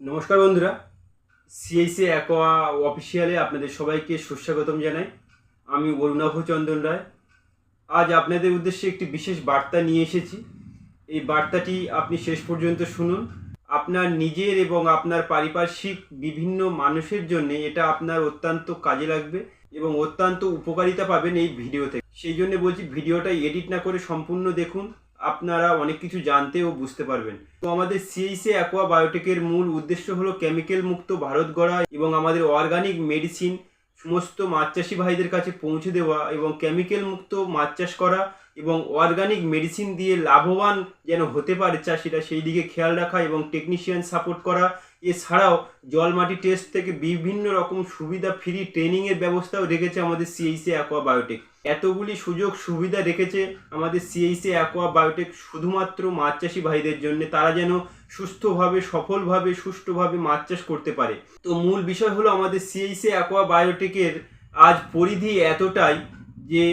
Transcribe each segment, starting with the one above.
নমস্কার বন্ধুরা। CIC aqua অফিসিয়ালে আপনাদের সবাইকে সুস্বাগতম জানাই। আমি অরুণাভ চন্দন রায়। আজ আপনাদের উদ্দেশ্যে একটি বিশেষ বার্তা নিয়ে এসেছি। এই বার্তাটি আপনি শেষ পর্যন্ত শুনুন। আপনার নিজের এবং আপনার পারিপার্শ্বিক বিভিন্ন মানুষের জন্য এটা আপনার অত্যন্ত কাজে লাগবে এবং অত্যন্ত উপকারিতা পাবেন এই ভিডিও থেকে। সেই জন্য বলছি, ভিডিওটা এডিট না করে সম্পূর্ণ দেখুন। আপনারা অনেক কিছু জানতে ও বুঝতে পারবেন। তো আমাদের সিএইসি অ্যাকোয়া বায়োটেকের মূল উদ্দেশ্য হলো কেমিক্যাল মুক্ত ভারত গড়া এবং আমাদের অর্গানিক মেডিসিন সমস্ত মাছ চাষি ভাইদের কাছে পৌঁছে দেওয়া এবং কেমিক্যাল মুক্ত মাছ চাষ করা। এবং অর্গানিক মেডিসিন দিয়ে লাভবান যেন হতে পারে চাষিরা সেই দিকে খেয়াল রাখা এবং টেকনিশিয়ান সাপোর্ট করা। এছাড়াও জল মাটি টেস্ট থেকে বিভিন্ন রকম সুবিধা ফ্রি ট্রেনিংয়ের ব্যবস্থাও রেখেছে আমাদের সিএইসি অ্যাকোয়া বায়োটেক এতগুলি সুযোগ সুবিধা রেখেছে আমাদের সিএইসি অ্যাকোয়া বায়োটেক শুধুমাত্র মাছ চাষি ভাইদের জন্য। তারা যেন সুস্থভাবে, সফলভাবে, সুষ্ঠুভাবে মাছ চাষ করতে পারে। তো মূল বিষয় হলো আমাদের সিএইসি অ্যাকোয়া বায়োটেকের আজ পরিধি এতটাই যে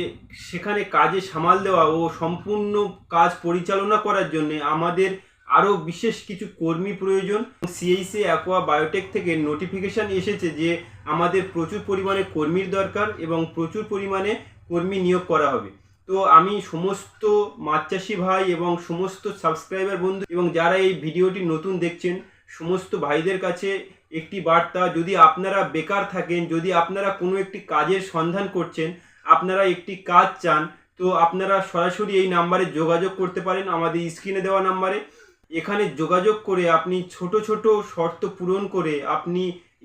সেখানে কাজে সামাল দেওয়া ও সম্পূর্ণ কাজ পরিচালনা করার জন্য আমাদের আরও বিশেষ কিছু কর্মী প্রয়োজন। সিএইসি অ্যাকোয়া বায়োটেক থেকে নোটিফিকেশান এসেছে যে আমাদের প্রচুর পরিমাণে কর্মীর দরকার এবং প্রচুর পরিমাণে কর্মী নিয়োগ করা হবে। তো আমি সমস্ত মাছ চাষি ভাই এবং সমস্ত সাবস্ক্রাইবার বন্ধু এবং যারা এই ভিডিওটি নতুন দেখছেন, সমস্ত ভাইদের কাছে একটি বার্তা, যদি আপনারা বেকার থাকেন, যদি আপনারা কোনো একটি কাজের সন্ধান করছেন আপনারা একটি কাজ চান, তো আপনারা সরাসরি এই নাম্বারে যোগাযোগ করতে পারেন আমাদের স্ক্রিনে দেওয়া নাম্বারে। এখানে যোগাযোগ করে আপনি ছোট ছোট শর্ত পূরণ করে আপনি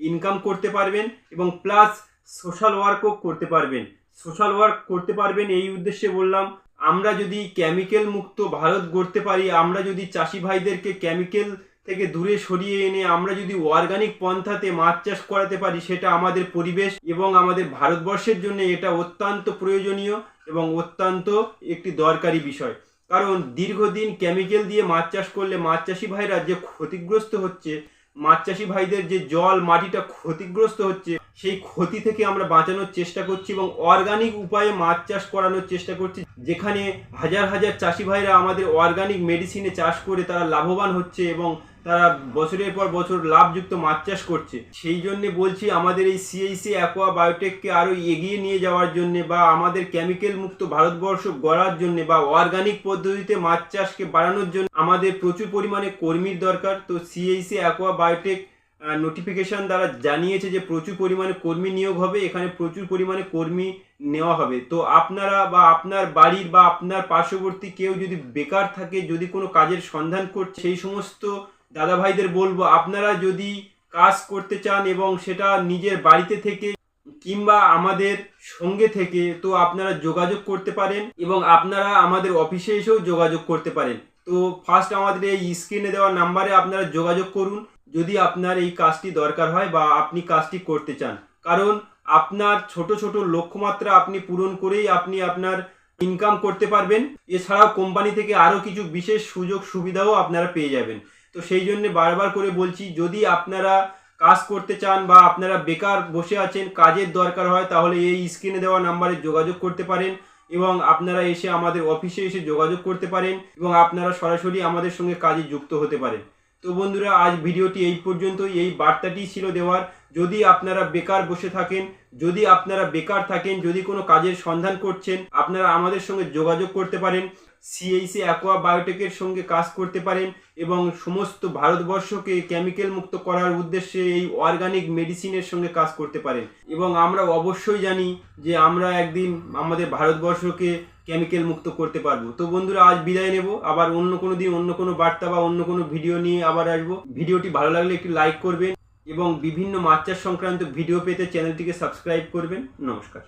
ইনকাম করতে পারবেন এবং প্লাস সোশ্যাল ওয়ার্কও করতে পারবেন। সোশ্যাল ওয়ার্ক করতে পারবেন এই উদ্দেশ্যে বললাম, আমরা যদি কেমিক্যাল মুক্ত ভারত গড়তে পারি, আমরা যদি চাষি ভাইদেরকে কেমিক্যাল থেকে দূরে সরিয়ে এনে আমরা যদি অর্গানিক পন্থাতে মাছ চাষ করাতে পারি, সেটা আমাদের পরিবেশ এবং আমাদের ভারতবর্ষের জন্য এটা অত্যন্ত প্রয়োজনীয় এবং অত্যন্ত একটি দরকারি বিষয়। কারণ দীর্ঘদিন কেমিক্যাল দিয়ে মাছ চাষ করলে মাছ চাষি ভাইরা যে ক্ষতিগ্রস্ত হচ্ছে, মাছ চাষি ভাইদের যে জল, মাটিটা ক্ষতিগ্রস্ত হচ্ছে সেই ক্ষতি থেকে আমরা বাঁচানোর চেষ্টা করছি এবং অর্গানিক উপায়ে মাছ চাষ করানোর চেষ্টা করছি। যেখানে হাজার হাজার চাষি ভাইরা আমাদের অর্গানিক মেডিসিনে চাষ করে তারা লাভবান হচ্ছে এবং তারা বছরের পর বছর লাভযুক্ত মাছ চাষ করছে। সেই জন্য বলছি আমাদের এই সিএইসি অ্যাকোয়া বায়োটেককে আরও এগিয়ে নিয়ে যাওয়ার জন্য বা আমাদের কেমিক্যাল মুক্ত ভারতবর্ষ গড়ার জন্য বা অর্গানিক পদ্ধতিতে মাছ চাষকে বাড়ানোর জন্য আমাদের প্রচুর পরিমাণে কর্মীর দরকার। তো সিএইসি অ্যাকোয়া বায়োটেক নোটিফিকেশন দ্বারা জানিয়েছে যে প্রচুর পরিমাণে কর্মী নিয়োগ হবে, এখানে প্রচুর পরিমাণে কর্মী নেওয়া হবে। তো আপনারা বা আপনার বাড়ির বা আপনার পার্শ্ববর্তী কেউ যদি বেকার থাকে, যদি কোনো কাজের সন্ধান করছে সেই সমস্ত দাদা ভাইদের বলব, আপনারা যদি কাজ করতে চান এবং সেটা নিজের বাড়িতে থেকে কিংবা আমাদের সঙ্গে থেকে, তো আপনারা যোগাযোগ করতে পারেন এবং আপনারা আমাদের অফিসে এসেও যোগাযোগ করতে পারেন। তো ফার্স্ট আমাদের এই স্ক্রিনে দেওয়া নাম্বারে আপনারা যোগাযোগ করুন। যদি আপনার এই কাজটি দরকার হয় বা আপনি কাজটি করতে চান। কারণ আপনার ছোট ছোট লক্ষ্যমাত্রা আপনি পূরণ করেই আপনি আপনার ইনকাম করতে পারবেন। এছাড়াও কোম্পানি থেকে আরও কিছু বিশেষ সুযোগ সুবিধাও আপনারা পেয়ে যাবেন। তো সেই জন্য বারবার করে বলছি, যদি আপনারা কাজ করতে চান বা আপনারা বেকার বসে আছেন, কাজের দরকার হয়, তাহলে এই স্ক্রিনে দেওয়া নাম্বারে যোগাযোগ করতে পারেন এবং আপনারা এসে আমাদের অফিসে এসে যোগাযোগ করতে পারেন এবং আপনারা সরাসরি আমাদের সঙ্গে কাজে যুক্ত হতে পারেন। তো বন্ধুরা, আজ ভিডিওটি এই পর্যন্তই। এই বার্তাটি ছিল দেওয়ার। যদি আপনারা বেকার বসে থাকেন, যদি আপনারা বেকার থাকেন, যদি কোনো কাজের সন্ধান করছেন, আপনারা আমাদের সঙ্গে যোগাযোগ করতে পারেন। সিএইসি অ্যাকোয়া বায়োটেকের সঙ্গে কাজ করতে পারেন এবং সমস্ত ভারতবর্ষকে কেমিক্যাল মুক্ত করার উদ্দেশ্যে এই অর্গানিক মেডিসিনের সঙ্গে কাজ করতে পারেন। এবং আমরা অবশ্যই জানি যে আমরা একদিন আমাদের ভারতবর্ষকে কেমিক্যাল মুক্ত করতে পারব। তো বন্ধুরা, আজ বিদায় নেব। আবার অন্য কোনো দিন অন্য কোনো বার্তা বা অন্য কোনো ভিডিও নিয়ে আবার আসব। ভিডিওটি ভালো লাগলে একটু লাইক করবেন এবং বিভিন্ন মাছ সংক্রান্ত ভিডিও পেতে চ্যানেলটিকে সাবস্ক্রাইব করবেন। নমস্কার।